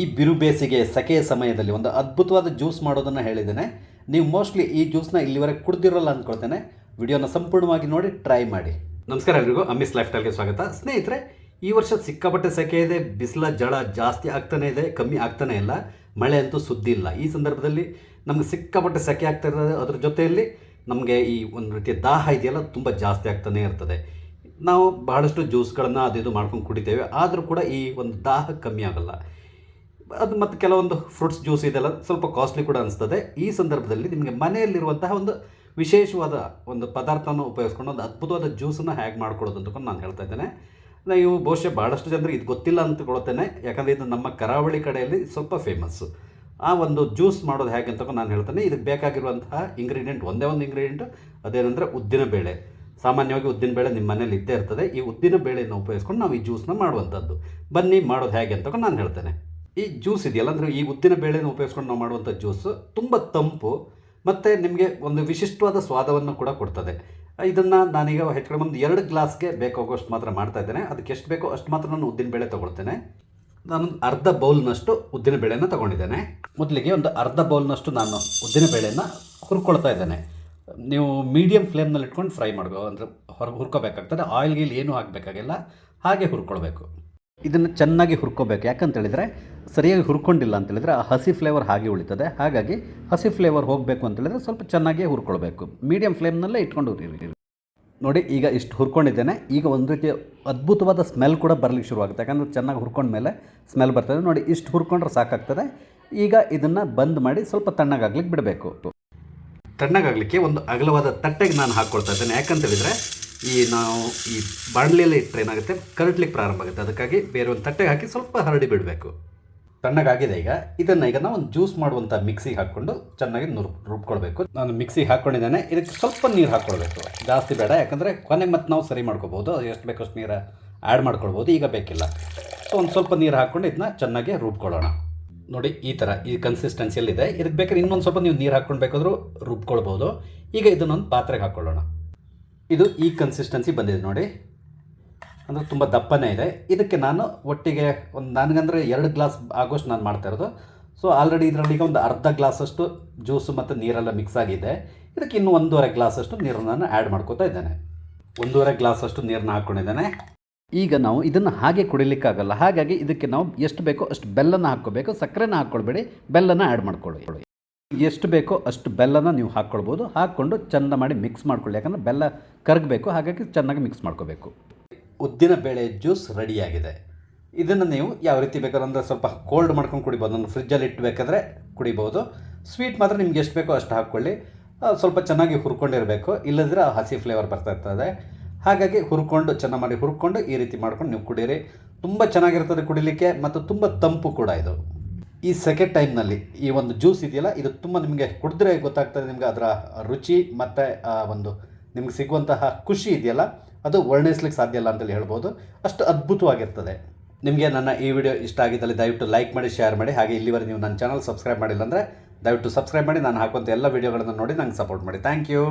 ಈ ಬಿರು ಬೇಸಿಗೆ ಸೆಕೆಯ ಸಮಯದಲ್ಲಿ ಒಂದು ಅದ್ಭುತವಾದ ಜ್ಯೂಸ್ ಮಾಡೋದನ್ನು ಹೇಳಿದ್ದೇನೆ. ನೀವು ಮೋಸ್ಟ್ಲಿ ಈ ಜ್ಯೂಸ್ನ ಇಲ್ಲಿವರೆಗೆ ಕುಡ್ದಿರಲ್ಲ ಅಂದ್ಕೊಳ್ತೇನೆ ವಿಡಿಯೋನ ಸಂಪೂರ್ಣವಾಗಿ ನೋಡಿ, ಟ್ರೈ ಮಾಡಿ. ನಮಸ್ಕಾರ ಎಲ್ರಿಗೂ ಅಮ್ಮಿಸ್ ಲೈಫ್ ಸ್ಟೈಲ್ಗೆ ಸ್ವಾಗತ. ಸ್ನೇಹಿತರೆ, ಈ ವರ್ಷ ಸಿಕ್ಕಾಪಟ್ಟೆ ಸೆಕೆ ಇದೆ, ಬಿಸಿಲ, ಜಳ ಜಾಸ್ತಿ ಆಗ್ತಾನೆ ಇದೆ, ಕಮ್ಮಿ ಆಗ್ತಾನೆ ಇಲ್ಲ, ಮಳೆ ಅಂತೂ ಸುದ್ದಿ ಇಲ್ಲ. ಈ ಸಂದರ್ಭದಲ್ಲಿ ನಮಗೆ ಸಿಕ್ಕಾಪಟ್ಟೆ ಸೆಕೆ ಆಗ್ತಾ ಇರೋದು, ಅದ್ರ ಜೊತೆಯಲ್ಲಿ ನಮಗೆ ಈ ಒಂದು ರೀತಿಯ ದಾಹ ಇದೆಯಲ್ಲ, ತುಂಬ ಜಾಸ್ತಿ ಆಗ್ತಾನೇ ಇರ್ತದೆ. ನಾವು ಬಹಳಷ್ಟು ಜ್ಯೂಸ್ಗಳನ್ನು ಅದು ಇದು ಮಾಡ್ಕೊಂಡು ಕುಡಿತೇವೆ, ಆದರೂ ಕೂಡ ಈ ಒಂದು ದಾಹ ಕಮ್ಮಿ ಆಗಲ್ಲ. ಅದು ಮತ್ತು ಕೆಲವೊಂದು ಫ್ರೂಟ್ಸ್ ಜ್ಯೂಸ್ ಇದೆಲ್ಲ ಸ್ವಲ್ಪ ಕಾಸ್ಟ್ಲಿ ಕೂಡ ಅನಿಸ್ತದೆ. ಈ ಸಂದರ್ಭದಲ್ಲಿ ನಿಮಗೆ ಮನೆಯಲ್ಲಿರುವಂತಹ ಒಂದು ವಿಶೇಷವಾದ ಒಂದು ಪದಾರ್ಥನ ಉಪಯೋಗಿಸ್ಕೊಂಡು ಒಂದು ಅದ್ಭುತವಾದ ಜ್ಯೂಸನ್ನು ಹೇಗೆ ಮಾಡ್ಕೊಳ್ಳೋದು ಅಂತಕೊಂಡು ನಾನು ಹೇಳ್ತಾ ಇದ್ದೇನೆ. ಇವು ಬಹುಶಃ ಭಾಳಷ್ಟು ಜನರಿಗೆ ಇದು ಗೊತ್ತಿಲ್ಲ ಅಂತಕೊಳ್ತೇನೆ ಯಾಕಂದರೆ ಇದು ನಮ್ಮ ಕರಾವಳಿ ಕಡೆಯಲ್ಲಿ ಸ್ವಲ್ಪ ಫೇಮಸ್ಸು ಆ ಒಂದು ಜ್ಯೂಸ್ ಮಾಡೋದು ಹೇಗೆ ಅಂತ ನಾನು ಹೇಳ್ತೇನೆ. ಇದಕ್ಕೆ ಬೇಕಾಗಿರುವಂತಹ ಇಂಗ್ರೀಡಿಯೆಂಟ್ ಒಂದೇ ಒಂದು ಇಂಗ್ರೀಡಿಯೆಂಟ್ ಅದೇನೆಂದರೆ ಉದ್ದಿನ ಬೇಳೆ. ಸಾಮಾನ್ಯವಾಗಿ ಉದ್ದಿನ ಬೇಳೆ ನಿಮ್ಮ ಮನೇಲಿ ಇದ್ದೇ ಇರ್ತದೆ. ಈ ಉದ್ದಿನ ಬೇಳೆಯನ್ನು ಉಪಯೋಗಿಸ್ಕೊಂಡು ನಾವು ಈ ಜ್ಯೂಸ್ನ ಮಾಡುವಂಥದ್ದು ಬನ್ನಿ ಮಾಡೋದು ಹೇಗೆ ಅಂತ ನಾನು ಹೇಳ್ತೇನೆ. ಈ ಜ್ಯೂಸ್ ಇದೆಯಲ್ಲ, ಅಂದರೆ ಈ ಉದ್ದಿನ ಬೇಳೆನ ಉಪಯೋಗಿಸ್ಕೊಂಡು ನಾವು ಮಾಡುವಂಥ ಜ್ಯೂಸ್, ತುಂಬ ತಂಪು, ಮತ್ತು ನಿಮಗೆ ಒಂದು ವಿಶಿಷ್ಟವಾದ ಸ್ವಾದವನ್ನು ಕೂಡ ಕೊಡ್ತದೆ. ಇದನ್ನು ನಾನೀಗ ಹೆಚ್ಚು ಒಂದು ಎರಡು ಗ್ಲಾಸ್ಗೆ ಬೇಕಾಗುವಷ್ಟು ಮಾತ್ರ ಮಾಡ್ತಾ ಇದ್ದೇನೆ. ಅದಕ್ಕೆ ಎಷ್ಟು ಬೇಕೋ ಅಷ್ಟು ಮಾತ್ರ ನಾನು ಉದ್ದಿನ ಬೇಳೆ ತೊಗೊಳ್ತೇನೆ. ನಾನು ಅರ್ಧ ಬೌಲ್ನಷ್ಟು ಉದ್ದಿನ ಬೇಳೆನ ತೊಗೊಂಡಿದ್ದೇನೆ. ಮೊದಲಿಗೆ ಒಂದು ಅರ್ಧ ಬೌಲ್ನಷ್ಟು ನಾನು ಉದ್ದಿನ ಬೇಳೆನ ಹುರ್ಕೊಳ್ತಾ ಇದ್ದೇನೆ. ನೀವು ಮೀಡಿಯಮ್ ಫ್ಲೇಮ್ನಲ್ಲಿ ಇಟ್ಕೊಂಡು ಫ್ರೈ ಮಾಡಬೇಕು, ಅಂದರೆ ಹೊರಗೆ ಹುರ್ಕೋಬೇಕಾಗ್ತದೆ. ಆಯಿಲ್ ಗೀಲ್ ಏನೂ ಹಾಕಬೇಕಾಗಿಲ್ಲ. ಹಾಗೆ ಹುರ್ಕೊಳ್ಬೇಕು. ಇದನ್ನು ಚೆನ್ನಾಗಿ ಹುರ್ಕೋಬೇಕು. ಯಾಕಂತೇಳಿದರೆ ಸರಿಯಾಗಿ ಹುರ್ಕೊಂಡಿಲ್ಲ ಅಂತೇಳಿದರೆ ಆ ಹಸಿ ಫ್ಲೇವರ್ ಹಾಗೆ ಉಳಿತದೆ. ಹಾಗಾಗಿ ಹಸಿ ಫ್ಲೇವರ್ ಹೋಗಬೇಕು ಅಂತೇಳಿದರೆ ಸ್ವಲ್ಪ ಚೆನ್ನಾಗಿ ಹುರ್ಕೊಳ್ಬೇಕು. ಮೀಡಿಯಮ್ ಫ್ಲೇಮ್ನಲ್ಲೇ ಇಟ್ಕೊಂಡು ಹುರಿರಿ. ನೋಡಿ, ಈಗ ಇಷ್ಟು ಹುರ್ಕೊಂಡಿದ್ದೇನೆ. ಈಗ ಒಂದು ರೀತಿಯ ಅದ್ಭುತವಾದ ಸ್ಮೆಲ್ ಕೂಡ ಬರಲಿಕ್ಕೆ ಶುರುವಾಗುತ್ತೆ. ಯಾಕಂದರೆ ಚೆನ್ನಾಗಿ ಹುರ್ಕೊಂಡ ಮೇಲೆ ಸ್ಮೆಲ್ ಬರ್ತದೆ. ನೋಡಿ, ಇಷ್ಟು ಹುರ್ಕೊಂಡ್ರೆ ಸಾಕಾಗ್ತದೆ. ಈಗ ಇದನ್ನು ಬಂದ್ ಮಾಡಿ ಸ್ವಲ್ಪ ತಣ್ಣಗಾಗ್ಲಿಕ್ಕೆ ಬಿಡಬೇಕು. ತಣ್ಣಗಾಗಲಿಕ್ಕೆ ಒಂದು ಅಗಲವಾದ ತಟ್ಟೆಗೆ ನಾನು ಹಾಕ್ಕೊಳ್ತಾ ಇದ್ದೇನೆ. ಯಾಕಂತ ಹೇಳಿದರೆ ಈ ನಾವು ಈ ಬಾಣಲಿಯಲ್ಲಿ ಇಟ್ಟರೆ ಏನಾಗುತ್ತೆ ಕರಟ್ಲಿಕ್ಕೆ ಪ್ರಾರಂಭ ಆಗುತ್ತೆ. ಅದಕ್ಕಾಗಿ ಬೇರೆ ಒಂದು ತಟ್ಟೆಗೆ ಹಾಕಿ ಸ್ವಲ್ಪ ಹರಡಿ ಬಿಡಬೇಕು. ತಣ್ಣಗಾಗಿದೆ ಈಗ. ಇದನ್ನು ಈಗ ನಾವು ಒಂದು ಜ್ಯೂಸ್ ಮಾಡುವಂಥ ಮಿಕ್ಸಿಗೆ ಹಾಕ್ಕೊಂಡು ಚೆನ್ನಾಗಿ ನುರು, ರುಬ್ಕೊಳ್ಬೇಕು. ನಾನು ಮಿಕ್ಸಿಗೆ ಹಾಕ್ಕೊಂಡಿದ್ದೇನೆ. ಇದಕ್ಕೆ ಸ್ವಲ್ಪ ನೀರು ಹಾಕ್ಕೊಳ್ಬೇಕು. ಜಾಸ್ತಿ ಬೇಡ. ಯಾಕಂದರೆ ಕೊನೆಗೆ ಮತ್ತೆ ನಾವು ಸರಿ ಮಾಡ್ಕೋಬೋದು. ಎಷ್ಟು ಬೇಕಷ್ಟು ನೀರು ಆ್ಯಡ್ ಮಾಡ್ಕೊಳ್ಬೋದು. ಈಗ ಬೇಕಿಲ್ಲ. ಸೊ ಒಂದು ಸ್ವಲ್ಪ ನೀರು ಹಾಕ್ಕೊಂಡು ಇದನ್ನ ಚೆನ್ನಾಗಿ ರುಬ್ಕೊಳ್ಳೋಣ. ನೋಡಿ, ಈ ಥರ ಈ ಕನ್ಸಿಸ್ಟೆನ್ಸಿಯಲ್ಲಿದೆ ಇದಕ್ಕೆ ಬೇಕಾದ್ರೆ ಇನ್ನೊಂದು ಸ್ವಲ್ಪ ನೀವು ನೀರು ಹಾಕ್ಕೊಂಡು ಬೇಕಾದರೂ ರುಬ್ಕೊಳ್ಬೋದು. ಈಗ ಇದನ್ನೊಂದು ಪಾತ್ರೆಗೆ ಹಾಕ್ಕೊಳ್ಳೋಣ. ಇದು ಈ ಕನ್ಸಿಸ್ಟೆನ್ಸಿ ಬಂದಿದೆ ನೋಡಿ. ಅಂದರೆ ತುಂಬ ದಪ್ಪನೇ ಇದೆ. ಇದಕ್ಕೆ ನಾನು ಒಟ್ಟಿಗೆ ಒಂದು ನನಗಂದರೆ ಎರಡು ಗ್ಲಾಸ್ ಆಗೋಷ್ಟು ನಾನು ಮಾಡ್ತಾ ಇರೋದು. ಸೊ ಆಲ್ರೆಡಿ ಇದರಲ್ಲಿ ಈಗ ಒಂದು ಅರ್ಧ ಗ್ಲಾಸಷ್ಟು ಜ್ಯೂಸು ಮತ್ತು ನೀರೆಲ್ಲ ಮಿಕ್ಸ್ ಆಗಿದೆ. ಇದಕ್ಕೆ ಇನ್ನೂ ಒಂದೂವರೆ ಗ್ಲಾಸಷ್ಟು ನೀರನ್ನು ನಾನು ಆ್ಯಡ್ ಮಾಡ್ಕೋತಾ ಇದ್ದೇನೆ. ಒಂದೂವರೆ ಗ್ಲಾಸಷ್ಟು ನೀರನ್ನ ಹಾಕ್ಕೊಂಡಿದ್ದೇನೆ ಈಗ ನಾವು ಇದನ್ನು ಹಾಗೆ ಕುಡಿಲಿಕ್ಕಾಗಲ್ಲ. ಹಾಗಾಗಿ ಇದಕ್ಕೆ ನಾವು ಎಷ್ಟು ಬೇಕೋ ಅಷ್ಟು ಬೆಲ್ಲನ ಹಾಕ್ಕೋಬೇಕು. ಸಕ್ಕರೆನ ಹಾಕ್ಕೊಳ್ಬೇಡಿ. ಬೆಲ್ಲನ ಆ್ಯಡ್ ಮಾಡ್ಕೊಳ್ಳಿ. ಎಷ್ಟು ಬೇಕೋ ಅಷ್ಟು ಬೆಲ್ಲನ ನೀವು ಹಾಕ್ಕೊಳ್ಬೋದು. ಹಾಕ್ಕೊಂಡು ಚೆಂದ ಮಾಡಿ ಮಿಕ್ಸ್ ಮಾಡ್ಕೊಳ್ಳಿ. ಯಾಕಂದರೆ ಬೆಲ್ಲ ಕರಗಬೇಕು, ಹಾಗಾಗಿ ಚೆನ್ನಾಗಿ ಮಿಕ್ಸ್ ಮಾಡ್ಕೋಬೇಕು. ಉದ್ದಿನ ಬೇಳೆ ಜ್ಯೂಸ್ ರೆಡಿಯಾಗಿದೆ ಇದನ್ನು ನೀವು ಯಾವ ರೀತಿ ಬೇಕಾದ್ರೆ ಅಂದರೆ ಸ್ವಲ್ಪ ಕೋಲ್ಡ್ ಮಾಡ್ಕೊಂಡು ಕುಡಿಬೋದು. ನಾನು ಫ್ರಿಜ್ಜಲ್ಲಿ ಇಟ್ಟಬೇಕಾದ್ರೆ ಕುಡಿಬೋದು. ಸ್ವೀಟ್ ಮಾತ್ರ ನಿಮ್ಗೆ ಎಷ್ಟು ಬೇಕೋ ಅಷ್ಟು ಹಾಕ್ಕೊಳ್ಳಿ. ಸ್ವಲ್ಪ ಚೆನ್ನಾಗಿ ಹುರ್ಕೊಂಡಿರಬೇಕು. ಇಲ್ಲದ್ರೆ ಆ ಹಸಿ ಫ್ಲೇವರ್ ಬರ್ತಾ ಇರ್ತದೆ. ಹಾಗಾಗಿ ಹುರ್ಕೊಂಡು, ಚೆನ್ನಾಗಿ ಮಾಡಿ ಹುರ್ಕೊಂಡು ಈ ರೀತಿ ಮಾಡ್ಕೊಂಡು ನೀವು ಕುಡೀರಿ. ತುಂಬ ಚೆನ್ನಾಗಿರ್ತದೆ ಕುಡಿಲಿಕ್ಕೆ ಮತ್ತು ತುಂಬ ತಂಪು ಕೂಡ ಇದು. ಈ ಸೆಕೆಂಡ್ ಟೈಮ್ನಲ್ಲಿ ಈ ಒಂದು ಜ್ಯೂಸ್ ಇದೆಯಲ್ಲ, ಇದು ತುಂಬ ನಿಮಗೆ ಕುಡಿದ್ರೆ ಗೊತ್ತಾಗ್ತದೆ ನಿಮ್ಗೆ ಅದರ ರುಚಿ ಮತ್ತು ಒಂದು ನಿಮ್ಗೆ ಸಿಗುವಂತಹ ಖುಷಿ ಇದೆಯಲ್ಲ, ಅದು ವರ್ಣಿಸ್ಲಿಕ್ಕೆ ಸಾಧ್ಯ ಇಲ್ಲ ಅಂತೇಳಿ ಹೇಳ್ಬೋದು. ಅಷ್ಟು ಅದ್ಭುತವಾಗಿರ್ತದೆ. ನಿಮಗೆ ನನ್ನ ಈ ವಿಡಿಯೋ ಇಷ್ಟ ಆಗಿದ್ದಲ್ಲಿ ದಯವಿಟ್ಟು ಲೈಕ್ ಮಾಡಿ ಶೇರ್ ಮಾಡಿ, ಹಾಗೆ ಇಲ್ಲಿವರೆಗೆ ನೀವು ನನ್ನ ಚಾನಲ್ ಸಬ್ಸ್ಕ್ರೈಬ್ ಮಾಡಿಲ್ಲ ಅಂದರೆ ದಯವಿಟ್ಟು ಸಬ್ಸ್ಕ್ರೈಬ್ ಮಾಡಿ, ನಾನು ಹಾಕುವಂಥ ಎಲ್ಲ ವಿಡಿಯೋಗಳನ್ನು ನೋಡಿ ನಂಗೆ ಸಪೋರ್ಟ್ ಮಾಡಿ. Thank you